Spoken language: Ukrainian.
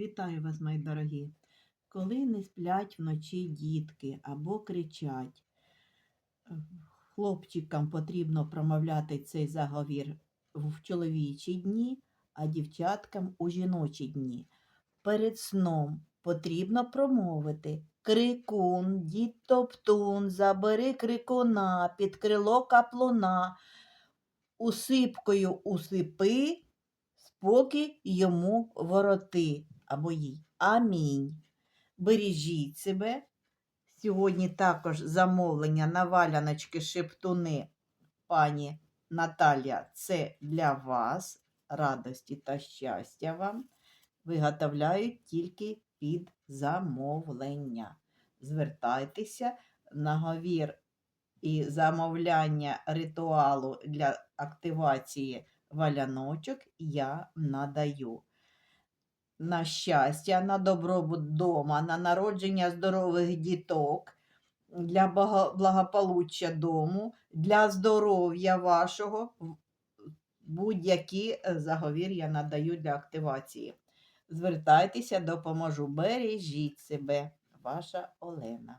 Вітаю вас, мої дорогі. Коли не сплять вночі дітки або кричать, е, хлопчикам потрібно промовляти цей заговір в чоловічі дні, а дівчаткам у жіночі дні. Перед сном потрібно промовити Крикун, дід топтун, забери крикуна, під крило каплуна, усипкою усипи, спокій йому вороти або їй. Амінь. Бережіть себе. Сьогодні також замовлення на валяночки шептуни пані Наталія. Це для вас. Радості та щастя вам. Виготовляють тільки під замовлення. Звертайтеся на говір і замовляння ритуалу для активації валяночок я надаю. На щастя, на добробут дома, на народження здорових діток, для благополуччя дому, для здоров'я вашого. Будь-які е, заговір'я надаю для активації. Звертайтеся, допоможу. Бережіть себе, ваша Олена.